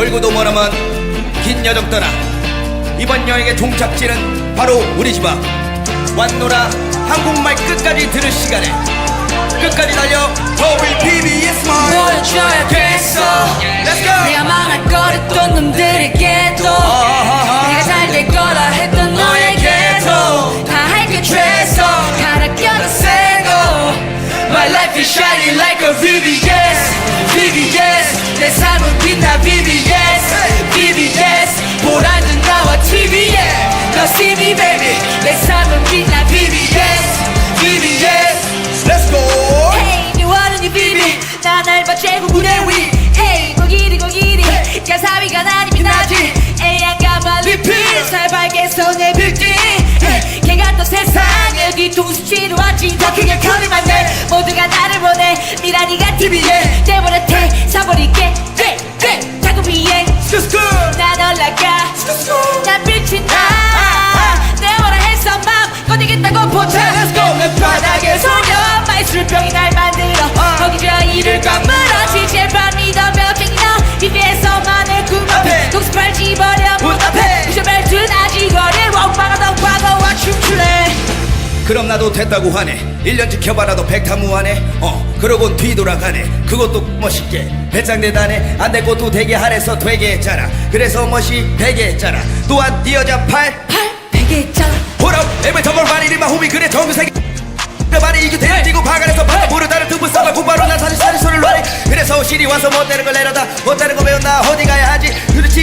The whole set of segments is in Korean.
멀고도 머나먼 긴 여정 떠나 이번 여행의 종착지는 바로 우리 집 앞. 완노라 한국말 끝까지 들을 시간에 끝까지 달려 WPBS 말. 보여줘야겠어. Let's go! 내가 망할 거랬던 놈들에게도 내가 잘 될 거라 했던 너에게도. 다 할게 최소 갈아 껴도 세고. My life is shining like a VVS VVS 내 삶은 빛나 VVS 난 알바 제국 무대 위 Hey, 고기리 고기리 가사비가 나니면 나지. 애양가만 리필. 살발게서 내 빌딩 Hey, 걔가 또 세상에 뒤통수 치러 왔지. 더 크게 커리만 내 모두가 나를 보내. 미란이가 TV에 내버려태 사버릴게. 꽤 자꾸 비행 난 올라가. 난 빛이 나내 원하 해서 맘 꺼내겠다고 포착. 바닥에 소녀. 마이 술병이 날 그럼 나도 됐다고 하네. 1년 지켜봐라도 백타무하네. 어 그러곤 뒤돌아가네. 그것도 멋있게 배짱 대단해 안될 것도 되게 하래서 되게 했잖아. 그래서 멋이 되게 했잖아. 또한 네 여자 팔? 팔 베개 있잖아. 호럽 에베 저걸 말이 리마 호미 그래 정색이 말이 이게 대지고 바가에서 바다 모르다는 두분 싸마 곧바로 난 사실 사실 소리를 하네. 그래서 실이 와서 못되는 걸 내려다. 못되는 거 배운다 어디 가야 하지? 그렇지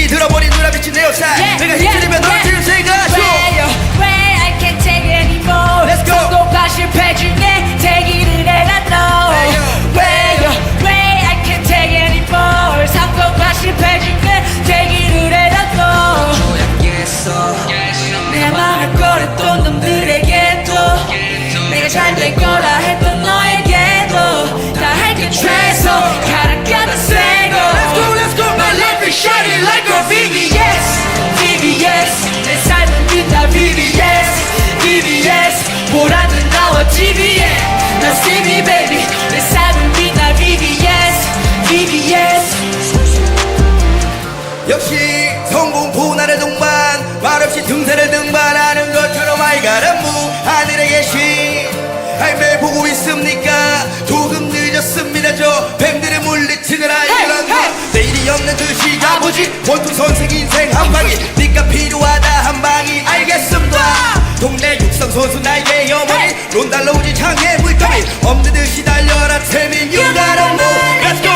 잘될 거라 했던 너에게도 다 할게 최소 껴도 세고. Let's go, let's go. My life is shining like a VVS VVS 내 삶은 빛나 VVS VVS 보라는 나와 TV에 너 see me baby. 내 삶은 빛나 VVS VVS 역시 성공 고난의 동반 말없이 등산을 등반하는 것처럼 알가란 무 하늘에 계신 뱀들의 물리치는 알그란무 내일이 없는 듯이 아버지. 원투 선생 인생 한 방이. 니가 필요하다 한 방이. 알겠습니다. 동네 육상 선수 나에게 어머니 론달러 우지 창의 물감이. 없는 듯이 달려라 Let's go let's go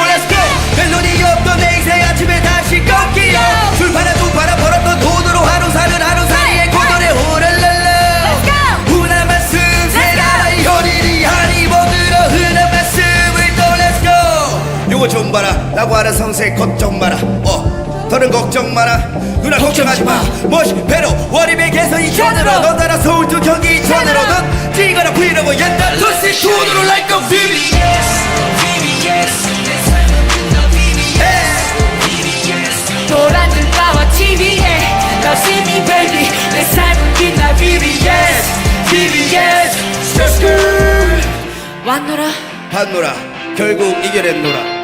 요거 좀 봐라. 라고 하는 성세 걱정 마라. 어 더는 걱정 마라. 누나 걱정하지 마. 멋이 배로 월입의 개선이 전으로. 넌 따라 서울 두 경기 전으로. 넌 뛰거나 브이로그 옛날 도시 돈으로 like a VVS VVS 내 삶은 빛나 VVS VVS 도란들 나와 TV에. 너 see me baby. 내 삶은 빛나 VVS VVS 스쿨 왔노라 반노라. 결국 이겨냈노라